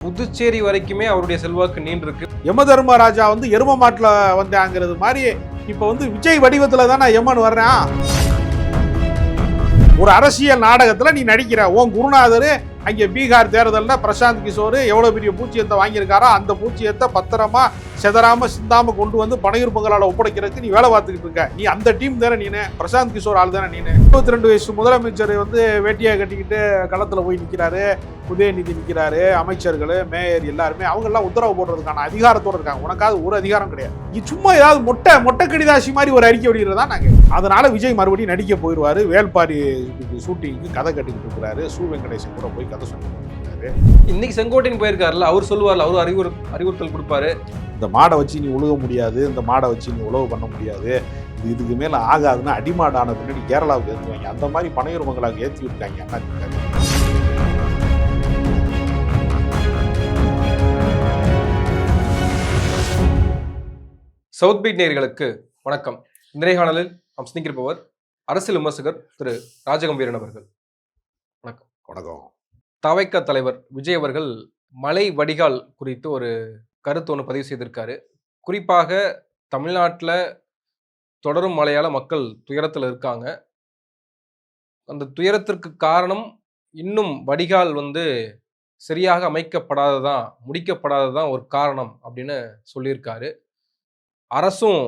புதுச்சேரி வரைக்குமே அவருடைய செல்வாக்கு நீண்டிருக்கு. யம தர்மராஜா வந்து எரும மாட்டில் வந்தாங்கிறது மாதிரி இப்போ வந்து விஜய் வடிவத்தில் தான் நான் எம்மன் வர்றேன் ஒரு அரசியல் நாடகத்தில் நீ நடிக்கிற உன் குருநாதர் அங்கே பீகார் தேர்தலில் பிரசாந்த் கிஷோர் எவ்வளோ பெரிய பூச்சியத்தை வாங்கியிருக்காரோ அந்த பூச்சியத்தை பத்திரமா செதறாமல் சிந்தாமல் கொண்டு வந்து பனையூர் பொங்கலால் ஒப்படைக்கிறதுக்கு நீ வேலை பார்த்துக்கிட்டு இருக்க. நீ அந்த டீம் தானே நீனு. பிரசாந்த் கிஷோர் ஆள் தானே நீனு. இருபத்தி ரெண்டு வயசு முதலமைச்சர் வந்து வேட்டியை கட்டிக்கிட்டு களத்தில் போய் நிற்கிறாரு உதயநிதி நிற்கிறாரு அமைச்சர்கள் மேயர் எல்லாருமே அவங்கெல்லாம் உத்தரவு போடுறதுக்கான அதிகாரத்தோடு இருக்காங்க. உனக்காவது ஒரு அதிகாரம் கிடையாது. நீ சும்மா ஏதாவது மொட்டை மொட்டை கடிதாசி மாதிரி ஒரு அறிக்கை வெளியிடுறதா நாங்கள் அதனால விஜய் மறுபடியும் நடிக்க போயிடுவார். வேல்பாரி ஷூட்டிங்க்கு கதை கட்டிக்கிட்டு இருக்கிறாரு. சூ. வெங்கடேசன் கூட போய் கதை இருக்காரு இன்னைக்கு செங்கோட்டையன் போயிருக்காருல்ல அவர் சொல்லுவார்ல அவர் அறிவுறு அறிவுறுத்தல் கொடுப்பாரு. இந்த மாடை வச்சு நீ உழுக முடியாது இந்த மாடை வச்சு நீ உழவு பண்ண முடியாது இது இதுக்கு மேல ஆகாதுன்னா அடிமாடான பின்னாடி கேரளாவுக்கு ஏற்றுவாங்க அந்த மாதிரி பனையூர் மங்களாவுக்கு ஏற்றி விட்டாங்க அண்ணா சவுத் பீட் நேயர்களுக்கு வணக்கம். இந்த நேர்காணலில் நாம் சிந்திக்கிருப்பவர் அரசியல் விமர்சகர் திரு ராஜகம்பீரன் அவர்கள். வணக்கம். தவைக்க தலைவர் விஜய் அவர்கள் மலை வடிகால் குறித்து ஒரு கருத்து ஒன்று பதிவு செய்திருக்காரு. குறிப்பாக தமிழ்நாட்டில் தொடரும் மழையால் மக்கள் துயரத்தில் இருக்காங்க. அந்த துயரத்திற்கு காரணம் இன்னும் வடிகால் வந்து சரியாக அமைக்கப்படாததான் முடிக்கப்படாததான் ஒரு காரணம் அப்படின்னு சொல்லியிருக்காரு. அரசும்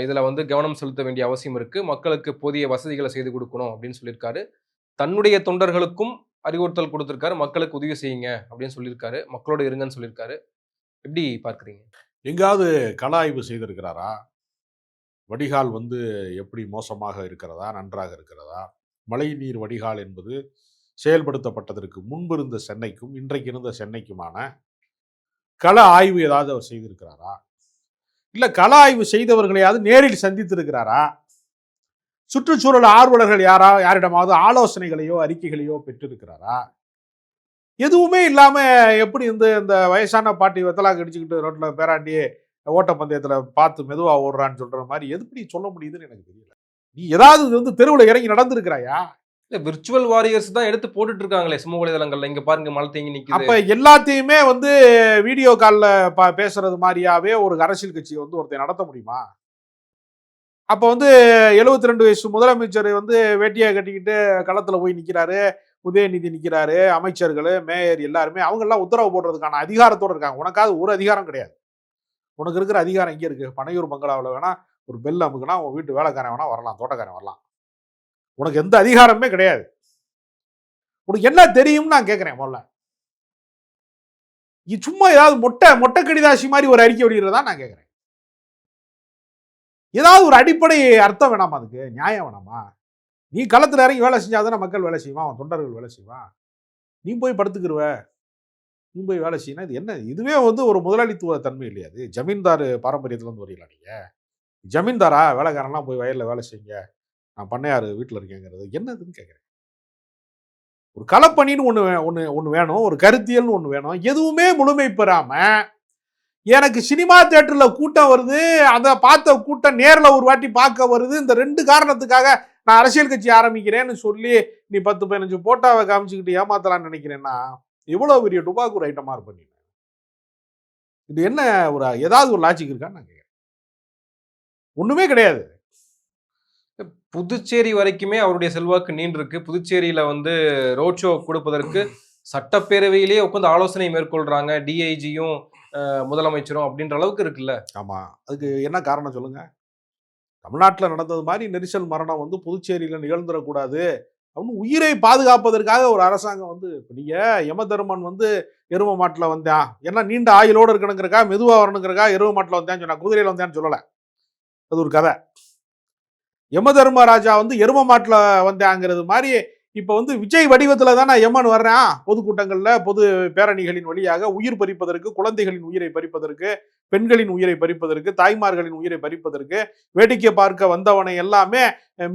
இதில் வந்து கவனம் செலுத்த வேண்டிய அவசியம் இருக்குது மக்களுக்கு போதிய வசதிகளை செய்து கொடுக்கணும் அப்படின்னு சொல்லியிருக்காரு. தன்னுடைய தொண்டர்களுக்கும் அறிவுறுத்தல் கொடுத்துருக்காரு. மக்களுக்கு உதவி செய்யுங்க அப்படின்னு சொல்லியிருக்காரு. மக்களோட இருங்கன்னு சொல்லியிருக்காரு. எப்படி பார்க்குறீங்க? எங்காவது கள ஆய்வு செய்திருக்கிறாரா? வடிகால் வந்து எப்படி மோசமாக இருக்கிறதா? நன்றாக இருக்கிறதா? மழைநீர் வடிகால் என்பது செயல்படுத்தப்பட்டதற்கு முன்பு இருந்த சென்னைக்கும் இன்றைக்கு இருந்த சென்னைக்குமான கள ஆய்வு ஏதாவது அவர் செய்திருக்கிறாரா? இல்லை கள ஆய்வு செய்தவர்களையாவது நேரில் சந்தித்திருக்கிறாரா? சுற்றுச்சூழல் ஆர்வலர்கள் யாரா யாரிடமாவது ஆலோசனைகளையோ அறிக்கைகளையோ பெற்றிருக்கிறாரா? எதுவுமே இல்லாம எப்படி வந்து இந்த வயசான பாட்டி வெத்தலா கடிச்சுக்கிட்டு ரோட்ல பேராண்டி ஓட்டப்பந்தயத்துல பார்த்து மெதுவா ஓடுறான்னு சொல்ற மாதிரி எப்படி சொல்ல முடியுதுன்னு எனக்கு தெரியல. நீ ஏதாவது இது வந்து தெருவில் இறங்கி நடந்திருக்கிறாயா? இல்ல விர்ச்சுவல் வாரியர்ஸ் தான் எடுத்து போட்டுட்டு இருக்காங்களே சமூக வலைதளங்கள்ல. இங்க பாருங்க மழை தேங்கி நிக்குது. அப்ப எல்லாத்தையுமே வந்து வீடியோ கால்ல ப- பேசுறது மாதிரியாவே ஒரு அரசியல் கட்சியை வந்து ஒருத்தன் நடத்த முடியுமா? அப்போ வந்து 72 ரெண்டு வயசு முதலமைச்சர் வந்து வேட்டியை கட்டிக்கிட்டு களத்தில் போய் நிற்கிறாரு உதயநிதி நிற்கிறாரு அமைச்சர்கள் மேயர் எல்லாருமே அவங்கெல்லாம் உத்தரவு போடுறதுக்கான அதிகாரத்தோடு இருக்காங்க. உனக்காவது ஒரு அதிகாரம் கிடையாது. உனக்கு இருக்கிற அதிகாரம் இங்கே இருக்குது பனையூர் பங்களாவில் வேணால் ஒரு பெல் அமுக்குனா உன் வீட்டு வேலைக்காரன் வேணால் வரலாம் தோட்டக்காரன் வரலாம். உனக்கு எந்த அதிகாரமே கிடையாது. உனக்கு என்ன தெரியும்னு நான் கேட்குறேன் முதல்ல. சும்மா ஏதாவது மொட்டை மொட்டை கடிதாசி மாதிரி ஒரு அறிக்கை வெளியிடுறதா நான் கேட்குறேன் ஏதாவது ஒரு அடிப்படை அர்த்தம் வேணாமா அதுக்கு? நியாயம் வேணாமா? நீ களத்தில் இறங்கி வேலை செஞ்சாதானே மக்கள் வேலை செய்வான் அவன் தொண்டர்கள் வேலை செய்வான். நீ போய் படுத்துக்கிருவ. நீ போய் வேலை செய்யணும் இது என்ன? இதுவே வந்து ஒரு முதலாளித்துவ தன்மை இல்லையா அது? ஜமீன்தார் பாரம்பரியத்துலேருந்து வரீங்களா நீங்கள் ஜமீன்தாரா? வேலைக்காரன்லாம் போய் வயலில் வேலை செய்யுங்க. நான் பண்ணையார் வீட்டில் இருக்கேங்கிறது. என்னதுன்னு கேட்குறேன் ஒரு களப்பணின்னு ஒன்று ஒன்று ஒன்று வேணும். ஒரு கருத்தியல்னு ஒன்று வேணும். எதுவுமே முழுமை பெறாமல் எனக்கு சினிமா தேட்டரில் கூட்டம் வருது அதை பார்த்த கூட்டம் நேரில் ஒரு வாட்டி பார்க்க வருது. இந்த ரெண்டு காரணத்துக்காக நான் அரசியல் கட்சி ஆரம்பிக்கிறேன்னு சொல்லி நீ பத்து பதினஞ்சு போட்டாவை காமிச்சுக்கிட்டு ஏமாத்தலாம்னு நினைக்கிறேன்னா இவ்வளோ பெரிய டுபாக்கூர் ஐட்டமாக இருப்பேன் இது என்ன ஒரு ஏதாவது ஒரு லாஜிக் இருக்கான்னு நான் கேட்குறேன் ஒன்றுமே கிடையாது. புதுச்சேரி வரைக்குமே அவருடைய செல்வாக்கு நீண்டிருக்கு. புதுச்சேரியில் வந்து ரோட் ஷோ கொடுப்பதற்கு சட்டப்பேரவையிலேயே உட்காந்து ஆலோசனை மேற்கொள்கிறாங்க டிஐஜியும் முதலமைச்சரும் அப்படின்ற அளவுக்கு இருக்குல்ல? ஆமாம் அதுக்கு என்ன காரணம் சொல்லுங்க? தமிழ்நாட்டில் நடந்தது மாதிரி நெரிசல் மரணம் வந்து புதுச்சேரியில் நிகழ்ந்துடக்கூடாது அப்படின்னு உயிரை பாதுகாப்பதற்காக ஒரு அரசாங்கம் வந்து இப்போ நீங்கள் யமதர்மன் வந்து எரும மாட்டில் வந்தான். ஏன்னா நீண்ட ஆயுளோடு இருக்கணுங்கிறக்கா மெதுவாக வரணுங்கிறக்கா எரும மாட்டில் வந்தான்னு சொன்னா குதிரையில் வந்தேன்னு சொல்லலை. அது ஒரு கதை. யமதர்மராஜா வந்து எரும மாட்டில் வந்தாங்கிறது மாதிரி இப்போ வந்து விஜய் வடிவத்தில் தான் நான் எம்மன் வர்றேன் பொதுக்கூட்டங்களில் பொது பேரணிகளின் வழியாக உயிர் பறிப்பதற்கு குழந்தைகளின் உயிரை பறிப்பதற்கு பெண்களின் உயிரை பறிப்பதற்கு தாய்மார்களின் உயிரை பறிப்பதற்கு வேடிக்கை பார்க்க வந்தவனை எல்லாமே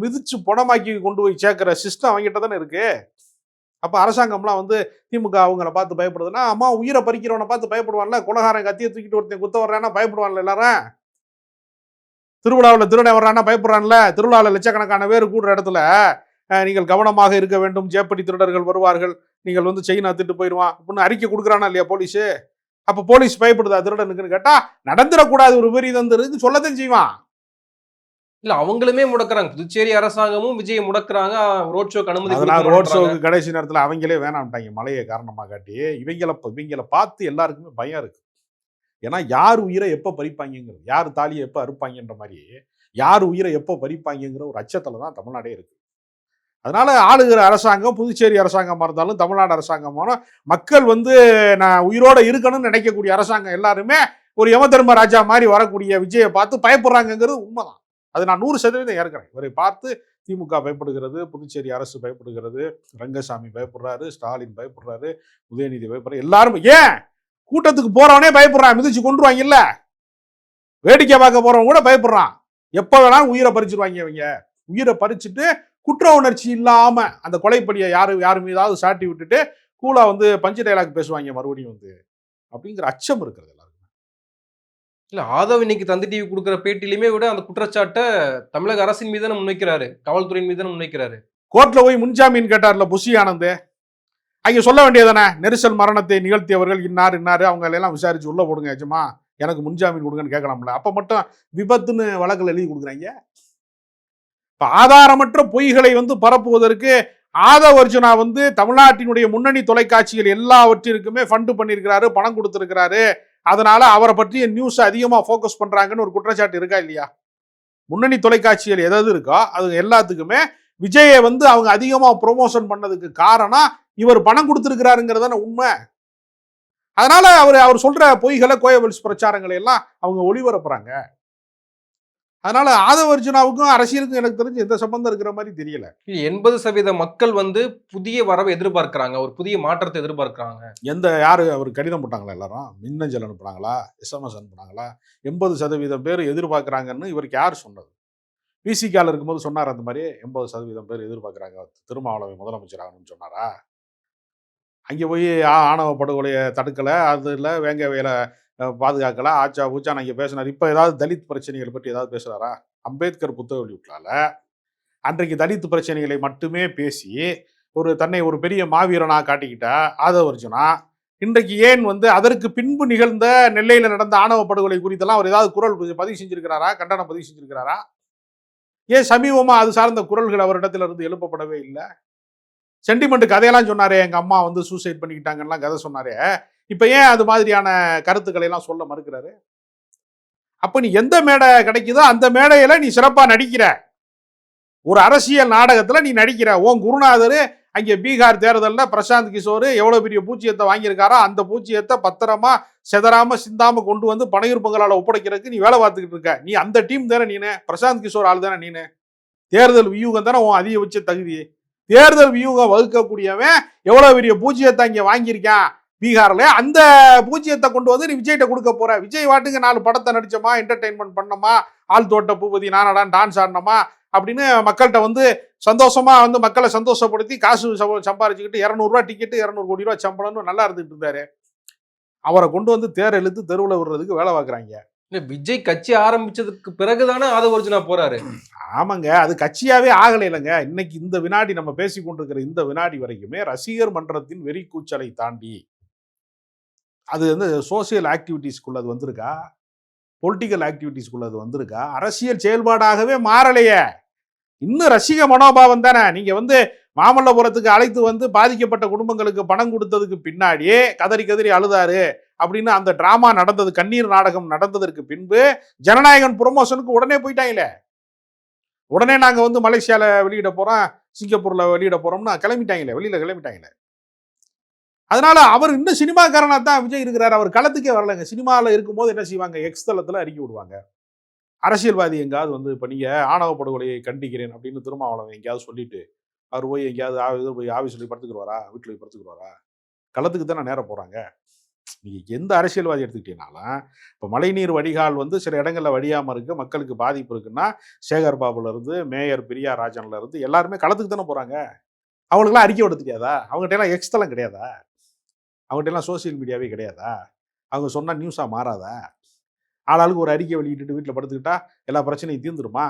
மிதிச்சு பணமாக்கி கொண்டு போய் சேர்க்குற சிஸ்டம் அவங்ககிட்ட தானே இருக்கு? அப்போ அரசாங்கம்லாம் வந்து திமுக அவங்கள பார்த்து பயப்படுதுன்னா அம்மா உயிரை பறிக்கிறவனை பார்த்து பயப்படுவான்ல? குலகாரன் கத்தியை தூக்கிட்டு ஒருத்தன் குத்த வர்றான்னா பயப்படுவான்ல எல்லாரும்? திருவிழாவில் திருடை வர்றான்னா பயப்படுறான்ல? திருவிழாவில் லட்சக்கணக்கான பேர் கூடுற இடத்துல நீங்கள் கவனமாக இருக்க வேண்டும். ஜேப்படி திருடர்கள் வருவார்கள். நீங்கள் வந்து செயின் அத்துட்டு போயிடுவான் அப்படின்னு அறிக்கை கொடுக்குறானா இல்லையா போலீஸு? அப்போ போலீஸ் பயப்படுதா திருடனுக்குன்னு கேட்டா நடந்துடக்கூடாது ஒரு விபரீதம் தெரிஞ்சு சொல்லத்தான் செய்வான். இல்ல அவங்களுமே முடக்குறாங்க. புதுச்சேரி அரசாங்கமும் விஜயை முடக்குறாங்க. ரோட் ஷோக்கு அனுமதி ரோட். ஷோக்கு கடைசி நேரத்தில் அவங்களே வேணாம்ட்டாங்க. மழையை காரணமாக காட்டி இவங்கள இவங்கள பார்த்து எல்லாருக்குமே பயம் இருக்கு. ஏன்னா யார் உயிரை எப்போ பறிப்பாங்கங்கிறது யார் தாலியை எப்போ அறுப்பாங்கன்ற மாதிரி யார் உயிரை எப்போ பறிப்பாங்கங்கிற ஒரு அச்சத்தில் தான் தமிழ்நாடே இருக்கு. அதனால் ஆளுகிற அரசாங்கம் புதுச்சேரி அரசாங்கமாக இருந்தாலும் தமிழ்நாடு அரசாங்கமான மக்கள் வந்து நான் உயிரோடு இருக்கணும்னு நினைக்கக்கூடிய அரசாங்கம் எல்லாருமே ஒரு யம தர்ம ராஜா மாதிரி வரக்கூடிய விஜயை பார்த்து பயப்படுறாங்கங்கிறது உண்மைதான். அது நான் நூறு சதவீதம் ஏற்கிறேன். இவரை பார்த்து திமுக பயப்படுகிறது புதுச்சேரி அரசு பயப்படுகிறது ரங்கசாமி பயப்படுறாரு ஸ்டாலின் பயப்படுறாரு உதயநிதி பயப்படுறாரு. எல்லாரும் ஏன்? கூட்டத்துக்கு போறவனே பயப்படுறான் மிதிச்சு கொண்டுருவாங்கல்ல வேடிக்கை பார்க்க போறவன் கூட பயப்படுறான். எப்போ வேணாலும் உயிரை பறிச்சிருவாங்க இவங்க. உயிரை பறிச்சுட்டு குற்ற உணர்ச்சி இல்லாம அந்த கொலைப்படியை யாரு யாரு மீதாவது சாட்டி விட்டுட்டு கூலா வந்து பஞ்சு டைலாக் பேசுவாங்க மறுபடியும் வந்து அப்படிங்கிற அச்சம் இருக்கிறது எல்லாருக்கும். இல்ல ஆதவ் இன்னைக்கு தந்தி டிவி கொடுக்குற பேட்டிலையுமே விட அந்த குற்றச்சாட்டை தமிழக அரசின் மீது தானே முன்வைக்கிறாரு. காவல்துறையின் மீது தானே முன்வைக்கிறாரு. கோர்ட்ல போய் முன்ஜாமீன் கேட்டார்ல புஷி ஆனந்த். அங்க சொல்ல வேண்டியதானே நெரிசல் மரணத்தை நிகழ்த்தியவர்கள் இன்னார் இன்னார் அவங்க எல்லாம் விசாரிச்சு உள்ள போடுங்க ஏஜமா எனக்கு முன்ஜாமீன் கொடுங்கன்னு கேட்கலாம்ல. அப்ப மட்டும் விபத்துன்னு வழக்கில் எழுதி கொடுக்குறாங்க. இப்போ ஆதாரமற்ற பொய்களை வந்து பரப்புவதற்கு ஆதவ அர்ஜுனா வந்து தமிழ்நாட்டினுடைய முன்னணி தொலைக்காட்சிகள் எல்லாவற்றிற்குமே ஃபண்டு பண்ணியிருக்கிறாரு பணம் கொடுத்துருக்கிறாரு. அதனால அவரை பற்றிய நியூஸ் அதிகமாக ஃபோக்கஸ் பண்ணுறாங்கன்னு ஒரு குற்றச்சாட்டு இருக்கா இல்லையா? முன்னணி தொலைக்காட்சிகள் எதாவது இருக்கோ? அது எல்லாத்துக்குமே விஜயை வந்து அவங்க அதிகமாக ப்ரொமோஷன் பண்ணதுக்கு காரணம் இவர் பணம் கொடுத்துருக்கிறாருங்கிறதான உண்மை. அதனால அவர் அவர் சொல்ற பொய்களை கோயவல்ஸ் பிரச்சாரங்களை எல்லாம் அவங்க ஒளிபரப்புறாங்க. அதனால ஆதவ அர்ஜுனாவுக்கும் அரசியலுக்கும் எனக்கு தெரிஞ்சு எந்த சம்பந்தம் இருக்கிற மாதிரி தெரியல. எண்பது சதவீத மக்கள் வந்து புதிய வரவை எதிர்பார்க்கறாங்க. ஒரு புதிய மாற்றத்தை எதிர்பார்க்கறாங்க. எந்த யாரு அவர் கடிதம் போட்டாங்களா எல்லாரும்? மின்னஞ்சல் அனுப்புனாங்களா? எஸ்எம்எஸ் அனுப்புனாங்களா? எண்பது சதவீதம் பேர் எதிர்பார்க்குறாங்கன்னு இவருக்கு யார் சொன்னது? விசிகால இருக்கும்போது சொன்னார் அந்த மாதிரி எண்பது சதவீதம் பேர் எதிர்பார்க்குறாங்க. திருமாவளவை முதலமைச்சர் ஆகணும்னு சொன்னாரா? அங்கே போய் ஆணவ படுகொலையை தடுக்கலை அதில் வேங்க வேலை பாதுகாக்கலாம் ஆச்சா பூச்சா நான் இங்கே பேசினார். இப்போ ஏதாவது தலித் பிரச்சனைகளை பற்றி ஏதாவது பேசுகிறாரா அம்பேத்கர் புத்தக வெளியிட்டால அன்றைக்கு தலித் பிரச்சனைகளை மட்டுமே பேசி ஒரு தன்னை ஒரு பெரிய மாவீரனாக காட்டிக்கிட்ட ஆதவ அர்ஜுனா இன்றைக்கு ஏன் வந்து அதற்கு பின்பு நிகழ்ந்த நெல்லையில் நடந்த ஆணவ படுகொலை குறித்தெல்லாம் அவர் ஏதாவது குரல் பதிவு செஞ்சிருக்கிறாரா? கண்டனம் பதிவு செஞ்சிருக்கிறாரா? ஏன் சமீபமாக அது சார்ந்த குரல்கள் அவரிடத்துல இருந்து எழுப்பப்படவே இல்லை? சென்டிமெண்ட் கதையெல்லாம் சொன்னாரே எங்கள் அம்மா வந்து சூசைட் பண்ணிக்கிட்டாங்கலாம் கதை சொன்னாரே. இப்போ ஏன் அது மாதிரியான கருத்துக்களை எல்லாம் சொல்ல மறுக்கிறாரு? அப்போ நீ எந்த மேடை கிடைக்குதோ அந்த மேடையில் நீ சிறப்பாக நடிக்கிற. ஒரு அரசியல் நாடகத்தில் நீ நடிக்கிற. உன் குருநாதர் அங்கே பீகார் தேர்தலில் பிரசாந்த் கிஷோர் எவ்வளோ பெரிய பூச்சியத்தை வாங்கியிருக்காரோ அந்த பூச்சியத்தை பத்திரமா செதறாமல் சிந்தாமல் கொண்டு வந்து பனையூர் பொங்கலால் ஒப்படைக்கிறதுக்கு நீ வேலை பார்த்துக்கிட்டு இருக்க. நீ அந்த டீம் தானே நீனு? பிரசாந்த் கிஷோர் ஆள் தானே நீனு? தேர்தல் வியூகம் தானே உன் அதிகபட்ச தகுதி. தேர்தல் வியூகம் வகுக்கக்கூடியவன் எவ்வளோ பெரிய பூஜ்ஜியத்தை இங்கே வாங்கியிருக்கான்? பீகார்ல. அந்த பூஜ்ஜியத்தை கொண்டு வந்து நீ விஜய்கிட்ட கொடுக்க போற. விஜய் வாட்டுக்கு நாலு படத்தை நடிச்சோமா என்டர்டைன்மெண்ட் பண்ணோமா ஆள் தோட்ட பூபதி நானடான் டான்ஸ் ஆடினோமா அப்படின்னு மக்கள்கிட்ட வந்து சந்தோஷமா வந்து மக்களை சந்தோஷப்படுத்தி காசு சம்ப- சம்பாரிச்சுக்கிட்டு இரநூறுவா டிக்கெட்டு இரநூறு கோடி ரூபா சம்பளம்னு நல்லா இருந்துட்டு இருந்தாரு. அவரை கொண்டு வந்து தேர் இழுத்து தெருவில் விடுறதுக்கு வேலை பார்க்குறாங்க. இல்ல விஜய் கட்சி ஆரம்பிச்சதுக்கு பிறகுதானே ஆதவ அர்ஜுனா போறாரு. ஆமாங்க அது கட்சியாவே ஆகலை இல்லைங்க இன்னைக்கு இந்த வினாடி நம்ம பேசி கொண்டிருக்கிற இந்த வினாடி வரைக்குமே ரசிகர் மன்றத்தின் வெறி கூச்சலை தாண்டி அது வந்து சோசியல் ஆக்டிவிட்டீஸ்க்குள்ள அது வந்திருக்கா? பொலிட்டிக்கல் ஆக்டிவிட்டீஸ்க்குள்ள அது வந்திருக்கா? அரசியல் செயல்பாடாகவே மாறலையே. இன்னும் ரசிக மனோபாவம் தானே. நீங்கள் வந்து மாமல்லபுரத்துக்கு அழைத்து வந்து பாதிக்கப்பட்ட குடும்பங்களுக்கு பணம் கொடுத்ததுக்கு பின்னாடியே கதறி கதறி அழுதாரு அப்படின்னு அந்த டிராமா நடந்தது கண்ணீர் நாடகம் நடந்ததற்கு பின்பு ஜனநாயகன் ப்ரொமோஷனுக்கு உடனே போயிட்டாங்களே. உடனே நாங்கள் வந்து மலேசியாவில் வெளியிட போகிறோம் சிங்கப்பூரில் வெளியிட போகிறோம்னா கிளம்பிட்டாங்களே வெளியில் கிளம்பிட்டாங்களே. அதனால அவர் இன்னும் சினிமாக்காரனாக தான் விஜய் இருக்கிறார். அவர் களத்துக்கே வரலைங்க. சினிமாவில் இருக்கும்போது என்ன செய்வாங்க? எக்ஸ் தளத்தில் அறிக்கை விடுவாங்க. அரசியல்வாதி எங்காவது வந்து இப்போ நீங்கள் ஆணவ படுகொலையை கண்டிக்கிறேன் அப்படின்னு திருமாவளவன் எங்கேயாவது சொல்லிட்டு அவர் போய் எங்கேயாவது ஆ- போய் ஆஃபீஸில் போய் படுத்துக்குருவாரா வீட்டில் போய் படுத்துக்குருவாரா களத்துக்கு தானே நேரம் போகிறாங்க நீங்கள் எந்த அரசியல்வாதி எடுத்துக்கிட்டீங்கனாலும் இப்போ மழைநீர் வடிகால் வந்து சில இடங்களில் வடியாமல் இருக்கு மக்களுக்கு பாதிப்பு இருக்குன்னா சேகர் பாபுலேருந்து மேயர் பிரியா ராஜன்ல இருந்து எல்லாருமே களத்துக்கு தானே போகிறாங்க அவங்களுக்குலாம் அறிக்கை விட தெரியாதா அவங்ககிட்ட எல்லாம் எக்ஸ்தலம் கிடையாதா? அவங்ககிட்ட எல்லாம் சோசியல் மீடியாவே கிடையாதா? அவங்க சொன்னா நியூஸா மாறாதா? ஆளாளுக்கு ஒரு அறிக்கை வெளியிட்டுட்டு வீட்டில் படுத்துக்கிட்டா எல்லா பிரச்சனையும் தீர்ந்துருமா?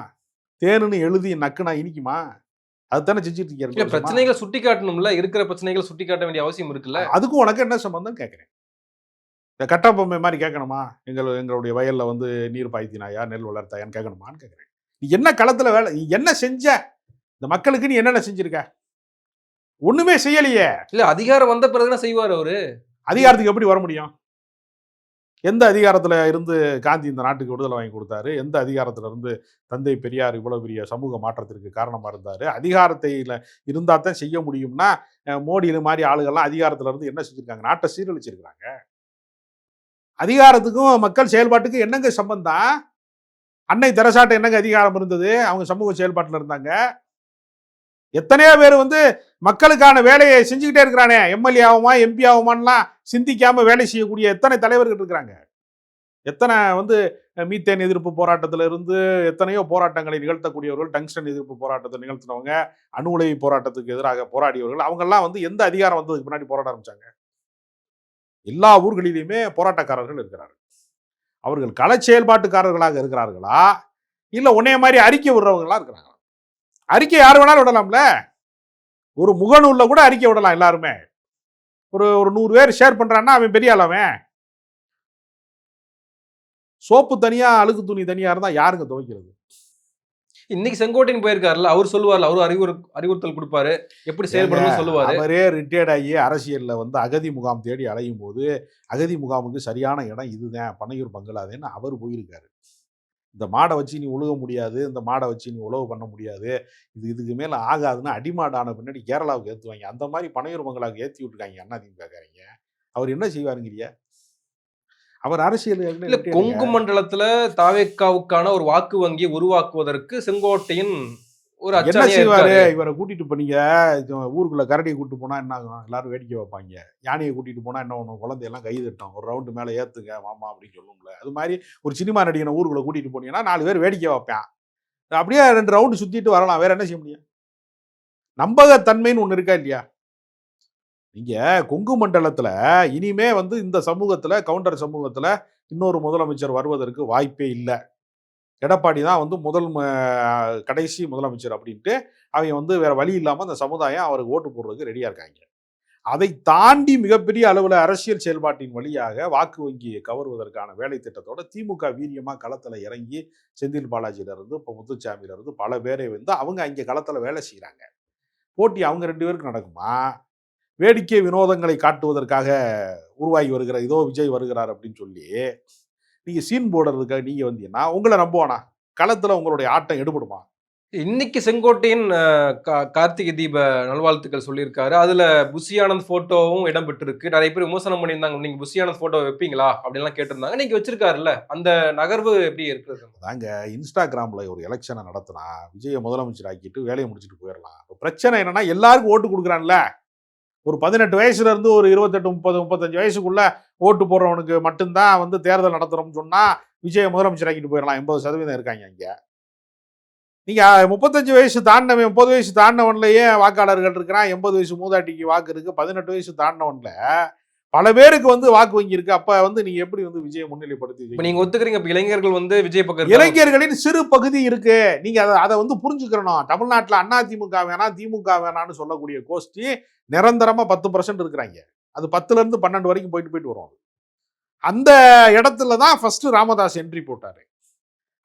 தேனுன்னு எழுதி நக்குனா இனிக்குமா? அதுதானே செஞ்சுட்டு இருக்கீங்க பிரச்சனைகளை சுட்டி காட்டணும்ல இருக்கிற பிரச்சனைகளை சுட்டி காட்ட வேண்டிய அவசியம் இருக்குல்ல? அதுக்கும் உனக்கு என்ன சம்பந்தம் கேட்குறேன். இந்த கட்டபொம்மை மாதிரி கேட்கணுமா? எங்கள் எங்களுடைய வயல்ல வந்து நீர் பாய்த்தினாயா? நெல் வளர்த்தாயான்னு கேட்கணுமான்னு கேட்குறேன். நீ என்ன களத்துல வேலை நீ என்ன செஞ்ச? இந்த மக்களுக்கு நீ என்னென்ன செஞ்சிருக்க? ஒண்ணுமே செய்யலையே. இல்ல அதிகாரம் வந்த பிறகுதான் செய்வார் அவரு? அதிகாரத்துக்கு எப்படி வர முடியும்? எந்த அதிகாரத்துல இருந்து காந்தி இந்த நாட்டுக்கு விடுதலை வாங்கி கொடுத்தாரு? எந்த அதிகாரத்துல இருந்து தந்தை பெரியார் இவ்வளவு பெரிய சமூக மாற்றத்திற்கு காரணமா இருந்தாரு? அதிகாரத்தையில இருந்தா தான் செய்ய முடியும்னா மோடி இது மாதிரி ஆளுகள்லாம் அதிகாரத்துல இருந்து என்ன செஞ்சிருக்காங்க? நாட்டை சீரழிச்சிருக்காங்க அதிகாரத்துக்கும் மக்கள் செயல்பாட்டுக்கும் என்னங்க சம்பந்தம்? அன்னை தெரசாட்ட என்னங்க அதிகாரம் இருந்தது? அவங்க சமூக செயல்பாட்டுல இருந்தாங்க? எத்தனையோ பேர் வந்து மக்களுக்கான வேலையை செஞ்சுக்கிட்டே இருக்கிறானே. எம்எல்ஏ ஆகுமா எம்பி ஆகுமான்லாம் சிந்திக்காமல் வேலை செய்யக்கூடிய எத்தனை தலைவர்கள் இருக்கிறாங்க? எத்தனை வந்து மீத்தேன் எதிர்ப்பு போராட்டத்தில் இருந்து எத்தனையோ போராட்டங்களை நிகழ்த்தக்கூடியவர்கள் டங்ஸ்டன் எதிர்ப்பு போராட்டத்தை நிகழ்த்தினவங்க அணு உலை போராட்டத்துக்கு எதிராக போராடியவர்கள் அவங்கெல்லாம் வந்து எந்த அதிகாரம் வந்ததுக்கு முன்னாடி போராட ஆரம்பித்தாங்க எல்லா ஊர்களிலையுமே போராட்டக்காரர்கள் இருக்கிறார்கள். அவர்கள் கள செயல்பாட்டுக்காரர்களாக இருக்கிறார்களா? இல்லை உன்னைய மாதிரி அறிக்கை விடுறவங்களா இருக்கிறாங்களா? அறிக்கை யார் வேணாலும் விடலாம்ல? ஒரு முகநூல்ல கூட அறிக்கை விடலாம் எல்லாருமே. ஒரு ஒரு நூறு பேர் ஷேர் பண்றான்னா அவன் பெரிய ஆள் அவன். சோப்பு தனியா அழுக்கு துணி தனியா இருந்தா யாருங்க துவைக்கிறது? இன்னைக்கு செங்கோட்டையன் போயிருக்காருல்ல அவர் சொல்லுவார்ல அவரு அறிவுறு அறிவுறுத்தல் கொடுப்பாரு. எப்படி செயல்படணும்னு சொல்லுவாரு. அவரே ரிட்டையர்ட் ஆகி அரசியல்ல வந்து அகதி முகாம் தேடி அலையும் போது அகதி முகாமுக்கு சரியான இடம் இதுதான் பனையூர் பங்களாதேன்னு அவர் போயிருக்காரு. இந்த மாடை வச்சு நீ உழுக முடியாது இந்த மாடை வச்சு நீ உழவு பண்ண முடியாது இது இதுக்கு மேல ஆகாதுன்னு அடிமாடான பின்னாடி கேரளாவுக்கு ஏத்துவாங்க. அந்த மாதிரி பனையூர் பங்களாவுக்கு ஏத்தி விட்டுருக்காங்க அண்ணா திமுகக்காரங்க அவர் என்ன செய்வாருங்கிறிய? அவர் அரசியல் இல்ல கொங்கு மண்டலத்துல தாவேக்காவுக்கான ஒரு வாக்கு வங்கியை உருவாக்குவதற்கு செங்கோட்டையன் ஒரு என்ன செய்வாரு? இவரை கூட்டிட்டு போனீங்க. ஊருக்குள்ள கரடியை கூட்டிட்டு போனா என்ன ஆகும்? எல்லாரும் வேடிக்கை வைப்பாங்க யானையை கூட்டிட்டு போனா என்ன ஒன்று குழந்தையெல்லாம் கை தட்டும். ஒரு ரவுண்டு மேல ஏத்துங்க மாமா அப்படின்னு சொல்லும்ல. அது மாதிரி ஒரு சினிமா நடிகனை ஊருக்குள்ள கூட்டிட்டு போனீங்கன்னா நாலு பேர் வேடிக்கை வைப்பான் அப்படியே ரெண்டு ரவுண்டு சுத்திட்டு வரலாம். வேற என்ன செய்ய முடியும்? நம்பகத்தன்மைன்னு ஒண்ணு இருக்கா இல்லையா? நீங்க கொங்கு மண்டலத்துல இனிமே வந்து இந்த சமூகத்துல கவுண்டர் சமூகத்துல இன்னொரு முதலமைச்சர் வருவதற்கு வாய்ப்பே இல்லை. எடப்பாடி தான் வந்து முதல் கடைசி முதலமைச்சர் அப்படின்ட்டு அவங்க வந்து வேறு வழி இல்லாமல் அந்த சமுதாயம் அவருக்கு ஓட்டு போடுறதுக்கு ரெடியாக இருக்காங்க. அதை தாண்டி மிகப்பெரிய அளவில் அரசியல் செயல்பாட்டின் வழியாக வாக்கு வங்கியை கவருவதற்கான வேலை திட்டத்தோட திமுக வீரியமாக களத்தில் இறங்கி செந்தில் பாலாஜியில இருந்து இப்போ முத்துச்சாமியிலேருந்து பல பேரை வந்து அவங்க அங்கே களத்தில் வேலை செய்கிறாங்க போட்டி அவங்க ரெண்டு பேருக்கு நடக்குமா? வேடிக்கை வினோதங்களை காட்டுவதற்காக உருவாகி வருகிற இதோ விஜய் வருகிறார் அப்படின்னு சொல்லி நீங்க சீன் போடுறதுக்காக நீங்க வந்தீங்கன்னா உங்களை நம்புவானா? களத்துல உங்களுடைய ஆட்டம் எடுபடுமா? இன்னைக்கு செங்கோட்டையன் கார்த்திகை தீப நல்வாழ்த்துக்கள் சொல்லியிருக்காரு. அதுல புஷி ஆனந்த் போட்டோவும் இடம் பெற்றிருக்கு நிறைய பேர் விமர்சனம் பண்ணியிருந்தாங்க. நீங்க புஷி ஆனந்த் போட்டோ வைப்பீங்களா? அப்படின்லாம் கேட்டிருந்தாங்க. நீங்க வச்சிருக்காருல்ல. அந்த நகர்வு எப்படி இருக்குது? தாங்க இன்ஸ்டாகிராம்ல ஒரு எலெக்ஷனை நடத்தினா விஜயை முதலமைச்சர் ஆக்கிட்டு வேலையை முடிச்சுட்டு போயிடலாம். பிரச்சனை என்னன்னா எல்லாருக்கும் ஓட்டு கொடுக்குறான்ல. ஒரு பதினெட்டு வயசுல இருந்து ஒரு இருபத்தெட்டு முப்பது முப்பத்தஞ்சு வயசுக்குள்ள ஓட்டு போடுறவனுக்கு மட்டும்தான் வந்து தேர்தல் நடத்துறோம்னு சொன்னா விஜயை முதலமைச்சர் ஆக்கிட்டு போயிடலாம் எண்பது சதவீதம் இருக்காங்க இங்க. நீங்க முப்பத்தஞ்சு வயசு தாண்டினவன் முப்பது வயசு தாண்டினவன்லயே வாக்காளர்கள் இருக்கிறான். எண்பது வயசு மூதாட்டிக்கு வாக்கு இருக்கு. பதினெட்டு வயசு தாண்டினவன்ல பல பேருக்கு வந்து வாக்கு வங்கி இருக்கு. அப்ப வந்து நீங்க எப்படி வந்து விஜயை முன்னிலைப்படுத்தி இப்ப நீங்க ஒத்துக்கிறீங்க. இப்ப இளைஞர்கள் வந்து விஜய் பக்கம். இளைஞர்களின் சிறு பகுதி இருக்கு. நீங்க அதை அதை வந்து புரிஞ்சுக்கிறணும். தமிழ்நாட்டுல அண்ணா திமுக வேணாம் திமுக வேணாம்னு சொல்லக்கூடிய கோஷ்டி நிரந்தரமா பத்து பர்சன்ட் இருக்கிறாங்க. அது பத்துலேருந்து பன்னெண்டு வரைக்கும் போயிட்டு போயிட்டு வரும் அந்த இடத்துல தான் ஃபஸ்ட்டு ராமதாஸ் என்ட்ரி போட்டார்.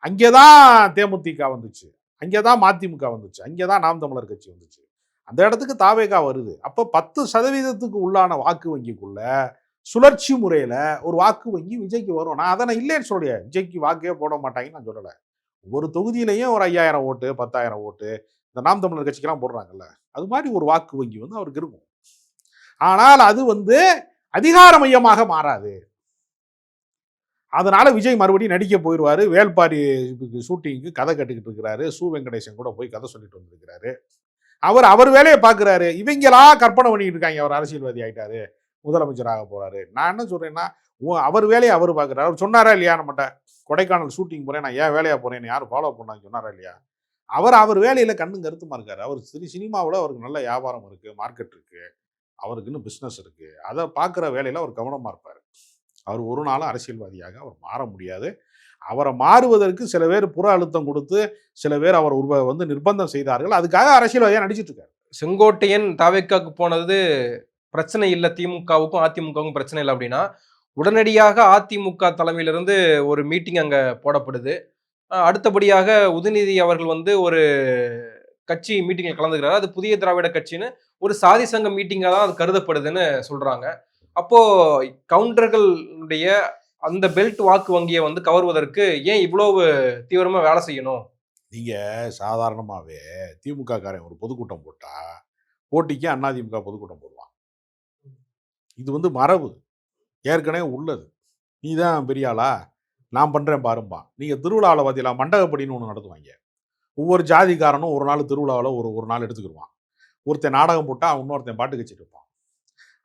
அங்கே தான் தேமுதிக வந்துச்சு. அங்கே தான் மதிமுக வந்துச்சு. அங்கேதான் நாம் தமிழர் கட்சி வந்துச்சு. அந்த இடத்துக்கு தாவேகா வருது. அப்போ பத்து சதவீதத்துக்கு உள்ளான வாக்கு வங்கிக்குள்ள சுழற்சி முறையில் ஒரு வாக்கு வங்கி விஜய்க்கு வரும். நான் அதை நான் இல்லைன்னு சொல்லலையே. விஜய்க்கு வாக்கே போட மாட்டாங்கன்னு நான் சொல்லலை. ஒவ்வொரு தொகுதியிலையும் ஒரு ஐயாயிரம் ஓட்டு பத்தாயிரம் ஓட்டு இந்த நாம் தமிழர் கட்சிக்கெல்லாம் போடுறாங்கல்ல. அது மாதிரி ஒரு வாக்கு வங்கி வந்து அவருக்கு இருக்கும். ஆனால் அது வந்து அதிகார மையமாக மாறாது. அதனால விஜய் மறுபடியும் நடிக்க போயிடுவாரு வேல்பாரி ஷூட்டிங்க்கு கதை கட்டுக்கிட்டு இருக்கிறாரு. சு. வெங்கடேசன் கூட போய் கதை சொல்லிட்டு வந்திருக்கிறாரு. அவர் அவர் வேலையை பார்க்குறாரு. இவங்களா கற்பனை பண்ணிட்டு இருக்காங்க. அவர் அரசியல்வாதி ஆகிட்டாரு முதலமைச்சராக போகிறாரு நான் என்ன சொல்கிறேன்னா அவர் வேலையை அவர் பார்க்குறாரு. அவர் சொன்னாரா இல்லையா நம்மகிட்ட? கொடைக்கானல் ஷூட்டிங் போகிறேன் நான் ஏன் வேலையாக போகிறேன்னு யாரும் ஃபாலோ பண்ணாங்க சொன்னாரா இல்லையா? அவர் அவர் வேலையில் கண்ணும் கருத்துமா இருக்கார். அவர் சினி சினிமாவில் அவருக்கு நல்ல வியாபாரம் இருக்குது மார்க்கெட் இருக்குது அவருக்குன்னு பிஸ்னஸ் இருக்குது அதை பார்க்குற வேலையில் அவர் கவனமாக இருப்பார். அவர் ஒரு நாளும் அரசியல்வாதியாக அவர் மாற முடியாது. அவரை மாறுவதற்கு சில பேர் புற அழுத்தம் கொடுத்து சில பேர் அவர் உருவ வந்து நிர்பந்தம் செய்தார்கள். அதுக்காக அரசியல்வாதியாக நடிச்சிட்டு இருக்காரு. செங்கோட்டையன் தாவேக்காக்கு போனது பிரச்சனை இல்லை. திமுகவுக்கும் அதிமுகவுக்கும் பிரச்சனை இல்லை அப்படின்னா உடனடியாக அதிமுக தலைமையிலிருந்து ஒரு மீட்டிங் அங்கே போடப்படுது. அடுத்தபடியாக உதயநிதி அவர்கள் வந்து ஒரு கட்சி மீட்டிங்கில் கலந்துக்கிறார். அது புதிய திராவிட கட்சின்னு ஒரு சாதி சங்க மீட்டிங்காக தான் அது கருதப்படுதுன்னு சொல்கிறாங்க அப்போது கவுண்டர்களுடைய அந்த பெல்ட் வாக்கு வங்கியை வந்து கவர்வதற்கு ஏன் இவ்வளவு தீவிரமாக வேலை செய்யணும்? நீங்கள் சாதாரணமாகவே திமுக காரன் ஒரு பொதுக்கூட்டம் போட்டால் போட்டிக்கு அதிமுக பொதுக்கூட்டம் போடுவான். இது வந்து மரபு. ஏற்கனவே உள்ளது. நீ தான் பெரிய ஆளா? நான் பண்ணுறேன் பாரும்பா. நீங்கள் திருவிழாவில் பார்த்தீங்களா மண்டகப்படின்னு ஒன்று நடத்துவாங்க. ஒவ்வொரு ஜாதிக்காரனும் ஒரு நாள் திருவிழாவில் ஒரு ஒரு நாள் எடுத்துக்கிடுவான் ஒருத்தன் நாடகம் போட்டா இன்னொருத்தன் பாட்டு கட்சி இருப்பான்.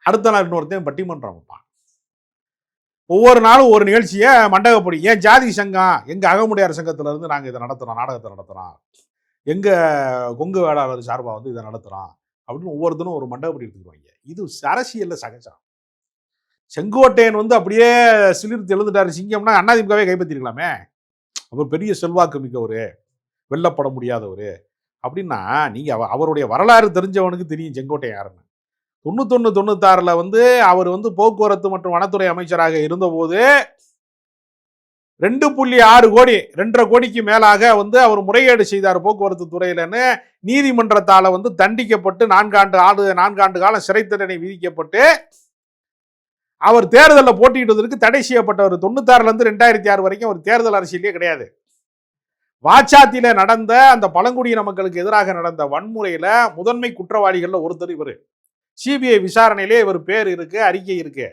அடுத்த நாள் இன்னொருத்தன் பட்டிமன்றம் வைப்பான். ஒவ்வொரு நாளும் ஒரு நிகழ்ச்சியை மண்டகப்படி ஏன் ஜாதி சங்கம் எங்கள் அகமுடையார் சங்கத்திலேருந்து இருந்து இதை நடத்துகிறோம் நாடகத்தை நடத்துகிறோம் எங்கள் கொங்கு வேளாளர் சார்பா வந்து இதை நடத்துகிறோம் அப்படின்னு ஒவ்வொருத்தனும் ஒரு மண்டபப்படி எடுத்துக்குவாங்க இது அரசியலில் சகஜம். செங்கோட்டையன் வந்து அப்படியே சிலிர்த்து எழுந்துட்டார். சிங்கம்னா அண்ணாதிமுகவே கைப்பற்றிருக்கலாமே. அவர் பெரிய செல்வாக்கு மிக்கவர். வெல்லப்பட முடியாதவர். அப்படின்னா நீங்கள் அவ- அவருடைய வரலாறு தெரிஞ்சவனுக்கு தெரியும் செங்கோட்டை யாருன்னு. தொண்ணூத்தொன்று தொண்ணூத்தாறில் வந்து அவர் வந்து போக்குவரத்து மற்றும் வனத்துறை அமைச்சராக இருந்தபோது ரெண்டு புள்ளி ஆறு கோடி ரெண்டரை கோடிக்கு மேலாக வந்து அவர் முறைகேடு செய்தார் போக்குவரத்து துறையிலன்னு நீதிமன்றத்தால் வந்து தண்டிக்கப்பட்டு நான்காண்டு ஆண்டு நான்காண்டு காலம் சிறை தண்டனை விதிக்கப்பட்டு அவர் தேர்தலில் போட்டியிடுவதற்கு தடை செய்யப்பட்டவர் தொண்ணூத்தாறுலேருந்து ரெண்டாயிரத்தி ஆறு வரைக்கும் அவர் தேர்தல் அரசியலே கிடையாது. வாச்சாத்தில நடந்த அந்த பழங்குடியின மக்களுக்கு எதிராக நடந்த வன்முறையில முதன்மை குற்றவாளிகள்ல ஒருத்தர் இவர். சிபிஐ விசாரணையிலே இவர் பேர் இருக்கு அறிக்கை இருக்கு.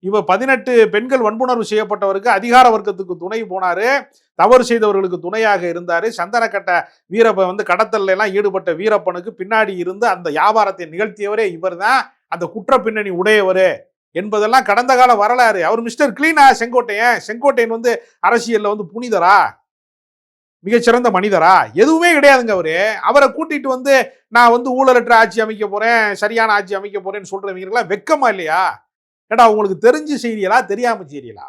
இவர் பதினெட்டு பெண்கள் வன்புணர்வு செய்யப்பட்டவருக்கு அதிகார வர்க்கத்துக்கு துணை போனாரு. தவறு செய்தவர்களுக்கு துணையாக இருந்தாரு. சந்தனக்கட்ட வீரப்பன் வந்து கடத்தல்ல எல்லாம் ஈடுபட்ட வீரப்பனுக்கு பின்னாடி இருந்து அந்த வியாபாரத்தை நிகழ்த்தியவரே இவர்தான். அந்த குற்ற பின்னணி உடையவர் என்பதெல்லாம் கடந்த கால வரலாறு. அவர் மிஸ்டர் கிளீனா செங்கோட்டையன். செங்கோட்டையன் வந்து அரசியலில் வந்து புனிதரா? மிகச்சிறந்த மனிதரா? எதுவுமே கிடையாதுங்க அவரு. அவரை கூட்டிட்டு வந்து நான் வந்து ஊழலற்ற ஆட்சி அமைக்க போறேன் சரியான ஆட்சி அமைக்க போறேன்னு சொல்றவங்களுக்குலாம் வெக்கமா இல்லையா? ஏடா உங்களுக்கு தெரிஞ்சு செய்தியலா தெரியாம செய்தியலா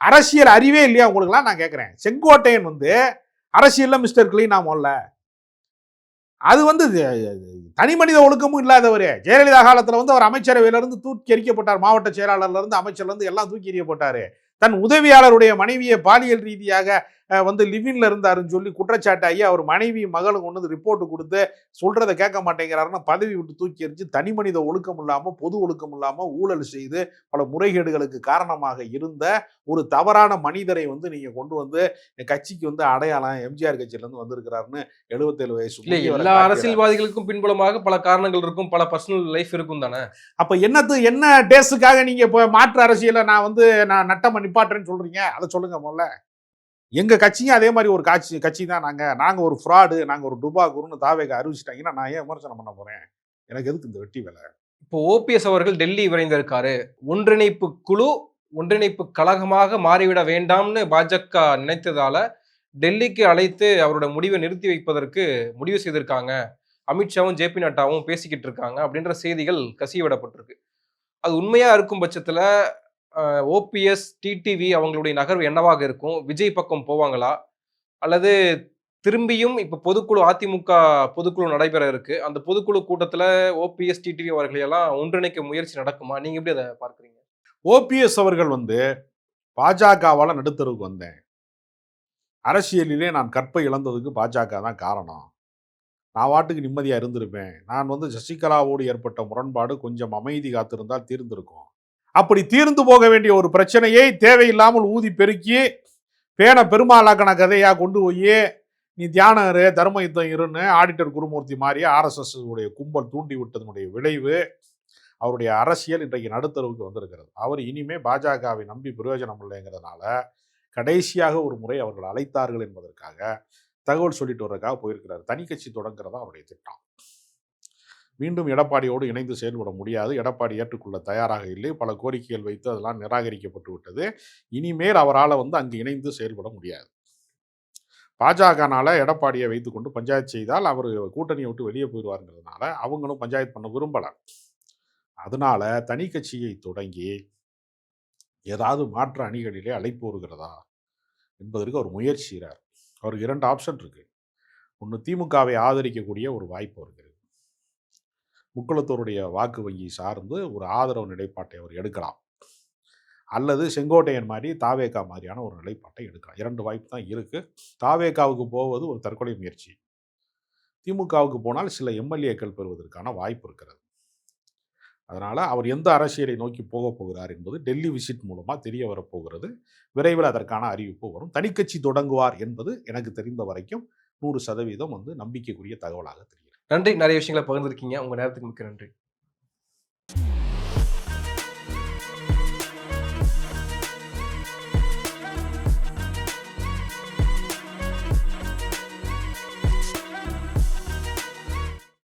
அரசியல் அறிவே இல்லையா உங்களுக்குலாம் நான் கேட்குறேன் செங்கோட்டையன் வந்து அரசியலில் மிஸ்டர் கிளீன் நான் முதல்ல அது வந்து இது- தனி மனித ஒழுக்கமும் இல்லாதவர். ஜெயலலிதா காலத்தில் வந்து அவர் அமைச்சரவையிலிருந்து தூக்கி எறிக்கப்பட்டார். மாவட்ட செயலாளர்லேருந்து அமைச்சர்லேருந்து எல்லாம் தூக்கி எறியப்பட்டார். தன் உதவியாளருடைய மனைவியை பாலியல் ரீதியாக வந்து லிவின்ல இருந்தாருன்னு சொல்லி குற்றச்சாட்டாகி அவர் மனைவி மகளும் கொண்டு வந்து ரிப்போர்ட் கொடுத்து சொல்றதை கேட்க மாட்டேங்கிறாருன்னு பதவி விட்டு தூக்கி எறிஞ்சு தனி மனித ஒழுக்கம் இல்லாம பொது ஒழுக்கம் இல்லாம ஊழல் செய்து பல முறைகேடுகளுக்கு காரணமாக இருந்த ஒரு தவறான மனிதரை வந்து நீங்க கொண்டு வந்து கட்சிக்கு வந்து அடையாளம் எம்ஜிஆர் கட்சியில இருந்து வந்திருக்கிறாருன்னு எழுபத்தேழு வயசு இல்ல எல்லா. அரசியல்வாதிகளுக்கும் பின்புலமாக பல காரணங்கள் இருக்கும் பல பர்சனல் லைஃப் இருக்கும் தானே? அப்ப என்னது என்ன டேஸுக்காக நீங்க இப்போ மாற்று அரசியலை நான் வந்து நான் நட்டமா நிப்பாட்டுறேன்னு சொல்றீங்க? அதை சொல்லுங்க முதல்ல. எங்கள் கட்சியும் அதே மாதிரி ஒரு காட்சி கட்சி தான். நாங்கள் நாங்கள் ஒரு ஃப்ராடு நாங்கள் ஒரு டுபா குருன்னு தாவேக அறிவிச்சிட்டாங்கன்னா நான் ஏன் விமர்சனம் பண்ண போகிறேன் எனக்கு எதுக்கு இந்த வெட்டி வேலை? இப்போ ஓபிஎஸ் அவர்கள் டெல்லி விரைந்திருக்காரு. ஒன்றிணைப்பு குழு ஒன்றிணைப்பு கழகமாக மாறிவிட வேண்டாம்னு பாஜக நினைத்ததால டெல்லிக்கு அழைத்து அவரோட முடிவை நிறுத்தி வைப்பதற்கு முடிவு செய்திருக்காங்க. அமித்ஷாவும் ஜேபி நட்டாவும் பேசிக்கிட்டு இருக்காங்க அப்படின்ற செய்திகள் கசிவிடப்பட்டிருக்கு அது உண்மையாக இருக்கும் பட்சத்தில் ஓபிஎஸ் டிடிவி அவங்களுடைய நகர்வு என்னவாக இருக்கும்? விஜய் பக்கம் போவாங்களா? அல்லது திரும்பியும் இப்போ பொதுக்குழு அதிமுக பொதுக்குழு நடைபெற இருக்கு. அந்த பொதுக்குழு கூட்டத்தில் ஓபிஎஸ் டிடிவி அவர்களையெல்லாம் ஒன்றிணைக்க முயற்சி நடக்குமா? நீங்க எப்படி அதை பார்க்குறீங்க? ஓபிஎஸ் அவர்கள் வந்து பாஜகவால் நடுத்தருவுக்கு வந்தேன். அரசியலிலே நான் கற்பை இழந்ததுக்கு பாஜக தான் காரணம். நான் வாட்டுக்கு நிம்மதியாக இருந்திருப்பேன். நான் வந்து சசிகலாவோடு ஏற்பட்ட முரண்பாடு கொஞ்சம் அமைதி காத்திருந்தால் தீர்ந்திருக்கும். அப்படி தீர்ந்து போக வேண்டிய ஒரு பிரச்சனையை தேவையில்லாமல் ஊதி பெருக்கி பேன பெருமாளாக்கன கதையாக கொண்டு போய் நீ தியானம் இரு தர்ம யுத்தம் இருன்னு ஆடிட்டர் குருமூர்த்தி மாதிரி ஆர்எஸ்எஸ் உடைய கும்பல் தூண்டி விட்டதனுடைய விளைவு அவருடைய அரசியல் இன்றைக்கு நடுத்தரவுக்கு வந்திருக்கிறது. அவர் இனிமே பாஜகவை நம்பி பிரயோஜனம் இல்லைங்கிறதுனால கடைசியாக ஒரு முறை அவர்கள் அழைத்தார்கள் என்பதற்காக தகவல் சொல்லிட்டு வர்றதுக்காக போயிருக்கிறார். தனி கட்சி தொடங்குறதா அவருடைய திட்டம். மீண்டும் எடப்பாடியோடு இணைந்து செயல்பட முடியாது. எடப்பாடி ஏற்றுக்கொள்ள தயாராக இல்லை. பல கோரிக்கைகள் வைத்து அதெல்லாம் நிராகரிக்கப்பட்டு விட்டது. இனிமேல் அவரால் வந்து அங்கு இணைந்து செயல்பட முடியாது. பாஜகனால எடப்பாடியை வைத்துக்கொண்டு பஞ்சாயத்து செய்தால் அவர் கூட்டணியை விட்டு வெளியே போயிடுவாருங்கிறதுனால அவங்களும் பஞ்சாயத்து பண்ண விரும்பலை. அதனால தனி கட்சியை தொடங்கி ஏதாவது மாற்று அணிகளிலே அழைப்பு வருகிறதா என்பதற்கு அவர் முயற்சிகிறார் அவருக்கு இரண்டு ஆப்ஷன் இருக்குது ஒன்று திமுகவை ஆதரிக்கக்கூடிய ஒரு வாய்ப்பு வருகிறது. முக்குளத்தோருடைய வாக்கு வங்கி சார்ந்து ஒரு ஆதரவு நிலைப்பாட்டை அவர் எடுக்கலாம். அல்லது செங்கோட்டையன் மாதிரி தாவேக்கா மாதிரியான ஒரு நிலைப்பாட்டை எடுக்கலாம். இரண்டு வாய்ப்பு தான் இருக்குது தாவேக்காவுக்கு போவது ஒரு தற்கொலை முயற்சி. திமுகவுக்கு போனால் சில எம்எல்ஏக்கள் பெறுவதற்கான வாய்ப்பு இருக்கிறது. அதனால் அவர் எந்த அரசியலை நோக்கி போக போகிறார் என்பது டெல்லி விசிட் மூலமாக தெரிய வரப்போகிறது. விரைவில் அதற்கான அறிவிப்பு வரும். தனிக்கட்சி தொடங்குவார் என்பது எனக்கு தெரிந்த வரைக்கும் நூறு சதவீதம் வந்து நம்பிக்கைக்குரிய தகவலாக தெரியும் நன்றி. நிறைய விஷயங்களை பகிர்ந்துருக்கீங்க. உங்க நேரத்துக்கு மிக்க நன்றி.